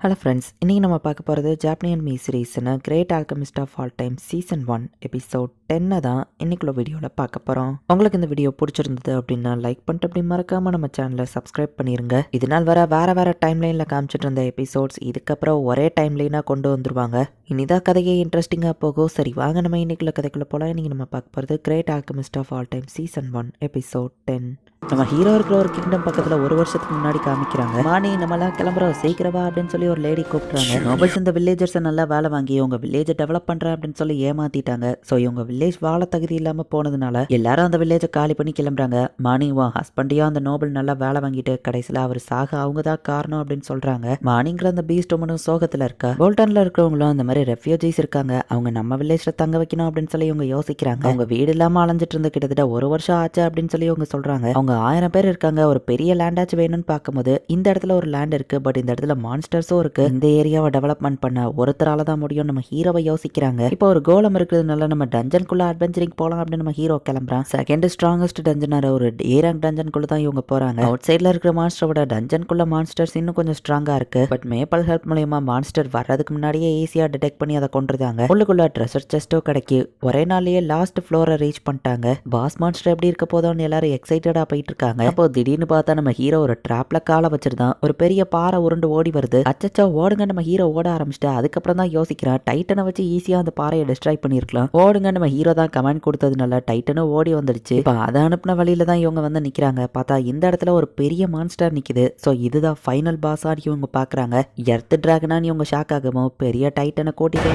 Hello friends இன்றைக்கி நம்ம பார்க்க போகிறது ஜாப்பனியன் me சீரீஸ்னு great alchemist of all time season one episode டென்னை தான் இன்றைக்குள்ள வீடியோவில் பார்க்க போகிறோம் உங்களுக்கு இந்த வீடியோ பிடிச்சிருந்தது அப்படின்னா லைக் பண்ணிட்டு அப்படி மறக்காமல் நம்ம சேனலை சப்ஸ்கிரைப் பண்ணிருங்க. இது நாள் வர வேறு வேறு டைம்லைனில் காமிச்சிட்டு இருந்த எபிசோட்ஸ் இதுக்கப்புறம் ஒரே டைம்லைனாக கொண்டு வந்துருவாங்க. இனிதான் கதையே இன்ட்ரெஸ்டிங்காக போகும் சரி வாங்க நம்ம இன்றைக்குள்ள கதைக்குள்ள போகலாம் இன்றைக்கி நம்ம பார்க்க போகிறது great alchemist of all time season one episode ten நம்ம ஹீரோ இருக்கிற ஒரு கிங்டம் பக்கத்துல ஒரு வருஷத்துக்கு முன்னாடி காமிக்கிறாங்க. மாணி நம்மலாம் கிளம்புறோம். சீக்கிரவா அப்படின்னு சொல்லி ஒரு லேடி கூப்பிட்டுறாங்க. நோபல்ஸ் இந்த வில்லேஜர்ஸை நல்லா வேலை வாங்கி உங்க வில்லேஜை டெவலப் பண்றேன் அப்படின்னு சொல்லி ஏமாத்திட்டாங்க. ஸோ இவங்க வில்லேஜ் வாழ தகுதி இல்லாம போனதுனால எல்லாரும் அந்த வில்லேஜை காலி பண்ணி கிளம்புறாங்க. மாணி உன் ஹஸ்பண்டையும் அந்த நோபல் நல்லா வேலை வாங்கிட்டு கடைசியில் அவர் சாக அவங்க தான் காரணம் அப்படின்னு சொல்றாங்க. மாணிங்கிற அந்த பீஸ்ட் உமனும் சோகத்துல இருக்கா. போல்டன்ல இருக்கிறவங்களும் அந்த மாதிரி ரெஃப்யூஜிஸ் இருக்காங்க. அவங்க நம்ம வில்லேஜ்ல தங்க வைக்கணும் அப்படின்னு சொல்லி இவங்க யோசிக்கிறாங்க. அவங்க வீடு இல்லாம அலைஞ்சிட்டு இருந்த கிட்டத்தட்ட ஒரு வருஷம் ஆச்சு அப்படின்னு சொல்லி இவங்க சொல்றாங்க. அவங்க ஆயிரம் பேர் இருக்காங்க. ஒரு பெரிய லேண்டாச்சும் வேணும்னு பார்க்கும்போது இந்த இடத்துல ஒரு லேண்ட் இருக்கு. பட் இந்த இடத்துல மான்ஸ்டர்ஸும் இருக்கு. இந்த ஏரியாவை டெவலப்மெண்ட் பண்ண ஒருத்தரால தான் முடியும் நம்ம ஹீரோவை யோசிக்கிறாங்க. இப்போ ஒரு கோலம் இருக்கிறதுனால நம்ம டஞ்சனுக்குள்ள அட்வென்ச்சரிங் போலாம் அப்படின்னு நம்ம ஹீரோ கிளம்புறான். செகண்ட் ஸ்ட்ராங்கஸ்ட் டஞ்சனர் ஒரு ஏ ரேங்க் டஞ்சனுக்குள்ள தான் இவங்க போறாங்க. அவுட் சைட்ல இருக்கிற மான்ஸ்டரோட டஞ்சனுக்குள்ள மான்ஸ்டர்ஸ் இன்னும் கொஞ்சம் ஸ்ட்ராங்கா இருக்கு. பட் மேப்பல் ஹெல்ப் மூலயமா மான்ஸ்டர் வர்றதுக்கு முன்னாடியே ஈஸியா டிடெக்ட் பண்ணி அதை கொண்டுருந்தாங்க உள்ளுக்குள்ள ட்ரெஷர் செஸ்டோ கிடைக்கி ஒரே நாள்லயே லாஸ்ட் ஃப்ளோரை ரீச் பண்ணிட்டாங்க. பாஸ் மான்ஸ்டர் எப்படி இருக்க போதோன்னு எல்லாரும் எக்ஸைட்டடா போயிட்டு இருக்காங்க அப்போ திடீர்னு பார்த்தா நம்ம ஹீரோ ஒரு ட்ராப்ல காலை வச்சிருந்தான். ஒரு பெரிய பாறை உருண்டு ஓடி வருது. அச்சச்சா ஓடுங்க நம்ம ஹீரோ ஓட ஆரம்பிச்சிட்டு. அதுக்கப்புறம் தான் யோசிக்கிறான். டைட்டனை வச்சு ஈஸியா அந்த பாறையை டிஸ்ட்ராய் பண்ணிருக்கலாம் ஓடுங்க நம்ம ஹீரோ தான் கமெண்ட் கொடுத்ததுனால டைட்டனும் ஓடி வந்துடுச்சு. இப்போ அதை அனுப்பின வழியில தான் இவங்க வந்து நிக்கிறாங்க. பார்த்தா இந்த இடத்துல ஒரு பெரிய மான்ஸ்டர் நிக்குது. ஸோ இதுதான் ஃபைனல் பாஸான்னு இவங்க பாக்குறாங்க எர்த் டிராகனான்னு இவங்க ஷாக் ஆகவும் பெரிய டைட்டனை கூட்டிட்டு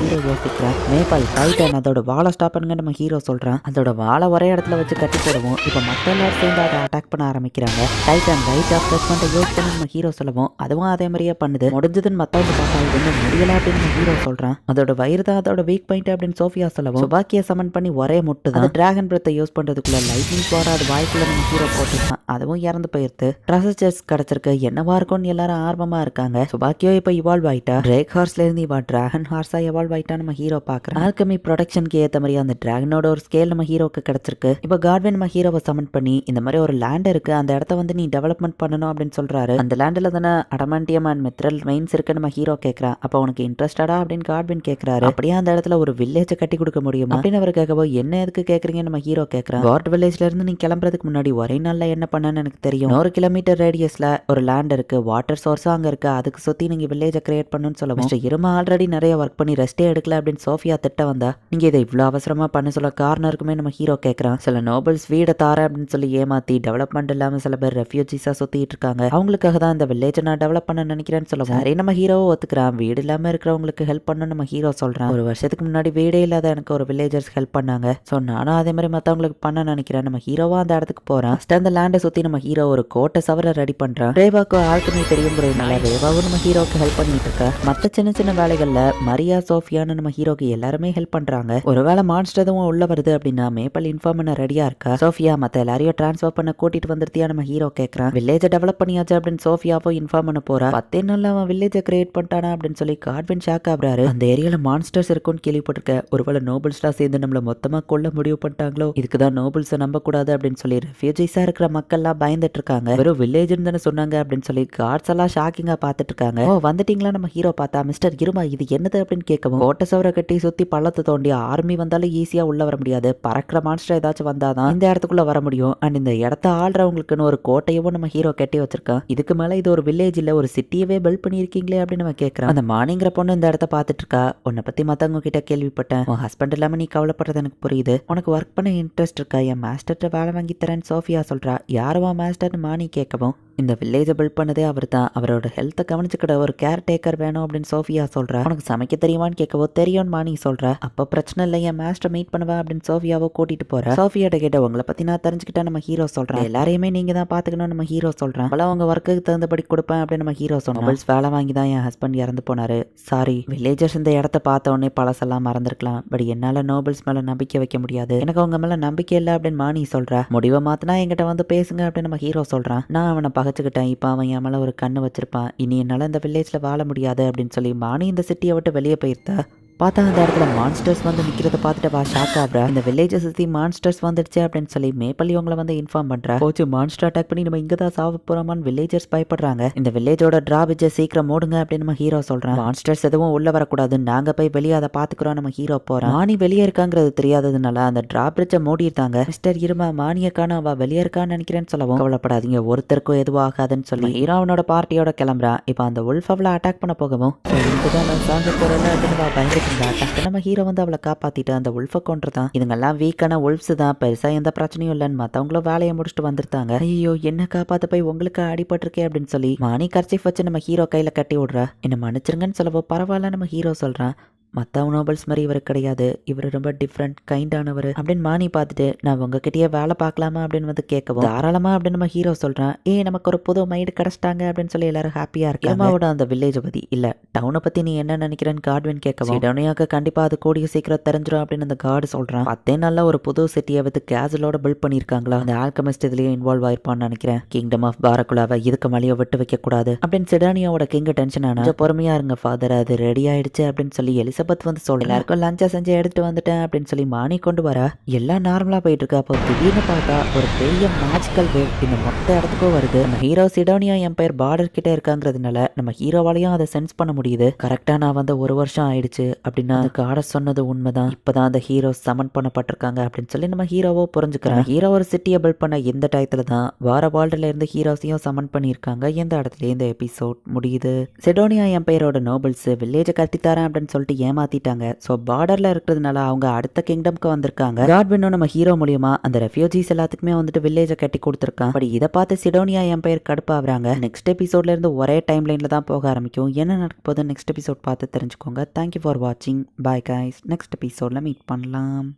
ஹீரோ யோசிக்கிறான் மேபால் டைட்டன் அதோட வாழை ஸ்டாப் பண்ணுங்க நம்ம ஹீரோ சொல்றான். அதோட வாழை ஒரே இடத்துல வச்சு கட்டி போடுவோம் இப்போ மற்ற எல்லாரும் சேர்ந்து அதை அட்டாக் பண்ண ஆரம்பிக்கிறாங்க. டைட்டன் ரைட் ஆஃப் பிளஸ்மெண்ட்டை யூஸ் பண்ணி நம்ம ஹீரோ சொல்லவும் அதுவும் அதே மாதிரியே பண்ணுது. முடிஞ்சதுன்னு மற்றவங்க பார்த்தா இது வந்து முடியல அப்படின்னு ஹீரோ சொல்றான். அதோட வயிறு தான் அதோட வீக் பாயிண்ட் அப்படின்னு சோஃபியா சொல்லவும் சுபாக்கிய சமன் பண்ணி ஒரே முட்டு தான். டிராகன் பிரத்தை யூஸ் பண்றதுக்குள்ள லைட்னிங் போற அது வாய்க்குள்ள நம்ம ஹீரோ போட்டுருக்கான். அதுவும் இறந்து போயிருது ட்ரெஸஸ் கிடைச்சிருக்கு. என்னவா இருக்கும்னு எல்லாரும் ஆர்வமா இருக்காங்க. சுபாக்கியோ இப்போ இவால்வ் ஆயிட்டா? பிரேக் ஹார்ஸ்ல இருந்து இவா டிராகன் ஹார்ஸா எவால்வ் ஆயிட்டா நம்ம ஹீரோ பாக்குறோம் ஆல்கமி ப்ரொடக்ஷனுக்கு ஏத்த மாதிரி அந்த டிராகனோட ஒரு ஸ்கேல் நம்ம ஹீரோக்கு கிடைச்சிருக்கு. இப்போ காட்வின் நம்ம ஹீரோவை சமன் பண்ணி இந்த மாதிரி ஒரு லேண்ட் இருக்கு அந்த இடத்த வந்து நீ டெவலப்மெண்ட் பண்ணணும் அப்படின்னு சொல்றாரு. அந்த லேண்டில் தானே அடமாண்டியம் அண்ட் மெத்ரல் மெயின்ஸ் இருக்கு நம்ம ஹீரோ கேட்கறா அப்போ உனக்கு இன்ட்ரெஸ்டடா அப்படின்னு காட்வின் கேட்கறாரு அப்படியே அந்த இடத்துல ஒரு வில்லேஜ் கட்டி கொடுக்க முடியும்? அப்படின்னு அவர் கேட்கவோ என்ன எதுக்கு கேட்கறீங்க நம்ம ஹீரோ கேட்கறான் கார்ட் வில்லேஜ்ல இருந்து நீ கிளம்புறதுக்கு முன்னாடி ஒரே நாள்ல என்ன பண்ணனு எனக்கு தெரியும். ஒரு கிலோமீட்டர் ரேடியஸ்ல ஒரு லேண்ட் இருக்கு வாட்டர் சோர்ஸும் அங்க இருக்கு அதுக்கு சுத்தி நீங்க வில்லேஜை கிரியேட் பண்ணுன்னு சொல்லுவோம். மிஸ்டர் இருமா ஆல்ரெடி நிறைய ஒர்க் பண்ணி ரெஸ்ட் எடுக்கல அப்படின்னு சோஃபியா திட்ட வந்தா நீங்க இதை இவ்வளவு அவசரமா பண்ண சொல்ல காரணம் இருக்குமே நம்ம ஹீரோ கேட்கறான் சில நோபல்ஸ் வீடை தார அப்படின்னு சொல்லி ஏமாத்தி டெவலப்மெண்ட் இல்லாம சில பேர் ரெஃப்யூஜிஸா சுத்திட்டு இருக்காங்க. அவங்களுக்காக தான் இந்த வில்லேஜை நான் டெவலப் பண்ண நினைக்கிறேன்னு சொல்ல சரி நம்ம ஹீரோவை ஒத்துக்கிறான். வீடு இல்லாம இருக்கிறவங்களுக்கு ஹெல்ப் பண்ண நம்ம ஹீரோ சொல்றான். ஒரு வருஷத்துக்கு முன்னாடி வீடே இல்லாத எனக்கு ஒரு வில்லேஜர்ஸ் ஹெல்ப் பண்ணாங்க. ஸோ நானும் அதே மாதிரி மற்றவங்களுக்கு பண்ண நினைக்கிறேன். நம்ம ஹீரோவா அந்த இடத்துக்கு போறான். அந்த லேண்டை சுத்தி நம்ம ஹீரோ ஒரு கோட்டை சவர ரெடி பண்றான். ரேவாக்கு ஆல்கமி தெரியுங்கிறதுனால ரேவாவும் நம்ம ஹீரோக்கு ஹெல்ப் பண்ணிட்டு இருக்கா. மற்ற சின்ன சின்ன வேலைகள்ல மரியா சோஃபியான்னு நம்ம ஹீரோக்கு எல்லாருமே ஹெல்ப் பண்றாங்க. ஒருவேளை மான்ஸ்டர் எதுவும் உள்ள வருது அப்படின்னா மேப்பல் இன்ஃபார்ம் பண்ண ரெடியா இருக்கா? சோஃபியா மத்த எல்லாரையும் டிரான்ஸ்ஃபர் பண்ண கூட்டிட்டு வந்துருத்தியா நம்ம ஹீரோ கேட்கறான் வில்லேஜை டெவலப் பண்ணியாச்சு அப்படின்னு சோஃபியாவோ இன்ஃபார்ம் பண்ண போறா. பத்தே நாள் அவன் வில்லேஜை கிரியேட் பண்ணிட்டானா அப்படின்னு சொல்லி கார்வின் ஷாக் ஆகுறாரு. அந்த ஏரியால மான்ஸ்டர்ஸ் இருக்கும்னு கேள்விப்பட்டிருக்க. ஒருவேளை நோபல்ஸ்டா சேர்ந்து நம்மள மொத்தமா கொல்ல முடிவு பண்ணிட்டாங்களோ? இதுக்கு தான் நோபல்ஸை நம்ப கூடாது அப்படின்னு சொல்லி ரெஃப்யூஜிஸா இருக்கிற மக்கள்லாம் பயந்துட்டு இருக்காங்க. வெறும் வில்லேஜ்னு தானே சொன்னாங்க அப்படின்னு சொல்லி கார்ட்ஸ் எல்லாம் ஷாக்கிங்கா பார்த்துட்டு இருக்காங்க. ஓ வந்துட்டீங்களா நம்ம ஹீரோ பார்த்தா? மிஸ்டர் இருமா இது என்னது அப்படின்னு கேட்கவும் கோட்டை சவரை கட்டி சுத்தி பள்ளத்தை தோண்டி ஆர்மி வந்தாலும் ஈஸியா உள்ள வர முடியாது. பறக்கிற மான்ஸ்டர் ஏதாச்சும் வந்தாதான் இந்த இடத்துக்குள்ள வர முடியும். அண்ட் இந்த இடத்த ஆள்றவங்களுக்குன்னு ஒரு கோட்டையவும் நம்ம ஹீரோ கட்டி வச்சிருக்கான் இதுக்கு மேல இது ஒரு வில்லேஜ் இல்ல ஒரு சிட்டியவே பில்ட் பண்ணியிருக்கீங்களே அப்படின்னு நம்ம கேட்கறான் அந்த மானிங்கிற பொண்ணு இந்த இடத்த பார்த்துட்டு இருக்கா உன்னை பத்தி மத்தவங்க கிட்ட கேள்விப்பட்டேன். உன் ஹஸ்பண்ட் இல்லாம நீ கவலைப்படுறது எனக்கு புரியுது. உனக்கு ஒர்க் பண்ண இன்ட்ரெஸ்ட் இருக்கா? என் மாஸ்டர்கிட்ட வேலை வாங்கி தரேன்னு சோஃபியா சொல்றா. யாரும் மாஸ்டர்னு மானி கேட்கவும். இந்த வில்லேஜை பில்ட் பண்ணதே அவர் தான் அவரோட ஹெல்த்தை கவனிச்சுக்கிட ஒரு கேர் டேக்கர் வேணும் அப்படின்னு சோஃபியா சொல்றா. உனக்கு சமைக்க தெரியுமான்னு கேட்கவோ தெரியும்னு நீ சொல்கிற அப்போ பிரச்சனை இல்லை என் மாஸ்டர் மீட் பண்ணுவா அப்படின்னு சோஃபியாவோ கூட்டிகிட்டு போகிறேன் சோஃபியாட்ட கேட்ட உங்களை பற்றி நான் தெரிஞ்சுக்கிட்டா நம்ம ஹீரோ சொல்கிறேன் எல்லாரையுமே நீங்கள் தான் பார்த்துக்கணும் நம்ம ஹீரோ சொல்கிறேன் அவள அவங்க ஒர்க்குக்கு தகுந்தபடி கொடுப்பேன் அப்படின்னு நம்ம ஹீரோ சொன்னோம் மொபைல்ஸ் வேலை வாங்கி தான் என் ஹஸ்பண்ட் இறந்து போனாரு. சாரி வில்லேஜர்ஸ் இந்த இடத்த பார்த்த உடனே பழசெல்லாம் மறந்துருக்கலாம். பட் என்னால் நோபல்ஸ் மேலே நம்பிக்கை வைக்க முடியாது. எனக்கு அவங்க மேலே நம்பிக்கை இல்லை அப்படின்னு மாணி சொல்கிறேன் முடிவை மாற்றினா என்கிட்ட வந்து பேசுங்க அப்படின்னு நம்ம ஹீரோ சொல்கிறான் நான் அவனை பகச்சுக்கிட்டேன் இப்போ அவன் என் மேலே ஒரு கண்ணு வச்சுருப்பான். இனி என்னால் இந்த வில்லேஜில் வாழ முடியாது அப்படின்னு சொல்லி மானி இந்த சிட்டியை விட்டு வெளியே போயிருந்தா? பார்த்தா அந்த இடத்துல மான்ஸ்டர்ஸ் வந்து நிற்கிறத பார்த்துட்டு வா ஷாக் ஆகிற அந்த வில்லேஜை சுற்றி மான்ஸ்டர்ஸ் வந்துடுச்சு அப்படின்னு சொல்லி மேப்பள்ளி உங்களை வந்து இன்ஃபார்ம் பண்ணுறா போச்சு மான்ஸ்டர் அட்டாக் பண்ணி நம்ம இங்கே தான் சாவ போகிறோமான்னு வில்லேஜர்ஸ் பயப்படுறாங்க. இந்த வில்லேஜோட டிராபிஜை சீக்கிரம் மூடுங்க அப்படின்னு நம்ம ஹீரோ சொல்கிறேன் மான்ஸ்டர்ஸ் எதுவும் உள்ளே வரக்கூடாது நாங்கள் போய் வெளியே அதை பார்த்துக்குறோம் நம்ம ஹீரோ போகிறோம் மானி வெளியே இருக்காங்கிறது தெரியாததுனால அந்த டிராபிரிட்ஜை மூடிட்டாங்க மிஸ்டர் இருமா மானிய காண அவ வெளியே இருக்கான்னு நினைக்கிறேன்னு சொல்லவும் கவலைப்படாதீங்க. ஒருத்தருக்கும் எதுவும் ஆகாதுன்னு சொல்லி ஹீரோ அவனோட பார்ட்டியோட கிளம்புறான் இப்போ அந்த உல்ஃப் அவளை அட்டாக் பண்ண போகவும் இதுதான் நான் சாங்க போகிறேன்னு அப்படின்னு இருந்தா டக்கு நம்ம ஹீரோ வந்து அவளை காப்பாத்திட்டு அந்த உல்ஃபை கொண்டுதான் இதுங்கெல்லாம் வீக்கான உல்ஃப்ஸ் தான். பெருசா எந்த பிரச்சனையும் இல்லைன்னு மத்தவங்களும் வேலையை முடிச்சுட்டு வந்திருந்தாங்க ஐயோ என்ன காப்பாத்த போய் உங்களுக்கு அடிபட்டிருக்கே அப்படின்னு சொல்லி மானி கர்ச்சிஃப் வச்சு நம்ம ஹீரோ கையில கட்டி விடுறா. என்ன மன்னிச்சிருங்கன்னு சொல்லவோ பரவாயில்ல நம்ம ஹீரோ சொல்றான். மற்ற நோபல்ஸ் மாதிரி இவர் கிடையாது. இவர் ரொம்ப டிஃப்ரெண்ட் கைண்டானவர் அப்படின்னு மானி பார்த்துட்டு நான் உங்ககிட்டயே வேலை பார்க்கலாமா? அப்படின்னு வந்து கேட்கவும் தாராளமா அப்படின்னு நம்ம ஹீரோ சொல்றான். ஏ நமக்கு ஒரு புது மைடு கிடைச்சிட்டாங்க அப்படின்னு சொல்லி எல்லாரும் ஹாப்பியா இருக்கு அம்மாவோட அந்த வில்லேஜை பத்தி இல்ல டவுனை பத்தி நீ என்ன நினைக்கிறேன்னு கார்ட்வின் கேட்கவும் சிடோனியாக்கு கண்டிப்பா அது கூடிய சீக்கிரம் தெரிஞ்சிடும் அப்படின்னு அந்த கார்டு சொல்றான். பத்தே நாள்ல ஒரு புது சிட்டியை வித்து கேசலோட பில்ட் பண்ணிருக்காங்களா அந்த ஆல்கமிஸ்ட் இதுலயும் இன்வால்வ் ஆயிருப்பான்னு நினைக்கிறேன். கிங்டம் ஆஃப் பாரகுலாவை இதுக்கு மலையை விட்டு வைக்க கூடாது அப்படின்னு சிடானியாவோட கிங் டென்ஷன் ஆனா "கொஞ்சம் பொறுமையா இருங்க ஃபாதர் அது ரெடி ஆயிடுச்சு அப்படின்னு சொல்லி எலிசபெத் வந்து சொல்ல. எல்லாருக்கும் லஞ்சா செஞ்சு எடுத்துட்டு வந்துட்டேன் அப்படின்னு சொல்லி மானி கொண்டு வர. எல்லாம் நார்மலா போயிட்டு இருக்கு. அப்போ திடீர்னு பார்த்தா ஒரு பெரிய மேஜிக்கல் வேவ் இந்த மொத்த இடத்துக்கும் வருது. நம்ம ஹீரோ சிடோனியா எம்பையர் பார்டர் கிட்ட இருக்காங்கிறதுனால நம்ம ஹீரோவாலையும் அதை சென்ஸ் பண்ண முடியுது. கரெக்டா நான் வந்து ஒரு வருஷம் ஆயிடுச்சு அப்படின்னா அந்த காடை சொன்னது உண்மைதான். இப்பதான் அந்த ஹீரோ சமன் பண்ணப்பட்டிருக்காங்க அப்படின்னு சொல்லி நம்ம ஹீரோவோ புரிஞ்சுக்கிறோம் ஹீரோ ஒரு சிட்டியை பில்ட் பண்ண இந்த டயத்துல தான் வார வால்டுல இருந்து ஹீரோஸையும் சமன் பண்ணியிருக்காங்க. எந்த இடத்துல இந்த எபிசோட் முடியுது? செடோனியா எம்பையரோட நோபல்ஸ் வில்லேஜை கட்டித்தரேன் அப்படின்னு சொல்லிட்டு ஏமாத்திட்டாங்க. ஸோ பார்டர்ல இருக்கிறதுனால அவங்க அடுத்த கிங்டம்க்கு வந்திருக்காங்க. காட்வினும் நம்ம ஹீரோ மூலியமா அந்த ரெஃப்யூஜிஸ் எல்லாத்துக்குமே வந்துட்டு வில்லேஜை கட்டி கொடுத்துருக்கான். பட் இதை பார்த்து சிடோனியா எம்பையர் கடுப்பாகிறாங்க நெக்ஸ்ட் எபிசோட்ல இருந்து ஒரே டைம் லைன்ல தான் போக ஆரம்பிக்கும். என்ன நடக்க போகுது நெக்ஸ்ட் எபிசோட் பார்த்து தெரிஞ்சுக்கோங்க. தேங்க்யூ ஃபார் வாட்சிங் பாய் காய்ஸ் நெக்ஸ்ட் எபிசோட்ல மீட் பண்ணலாம்.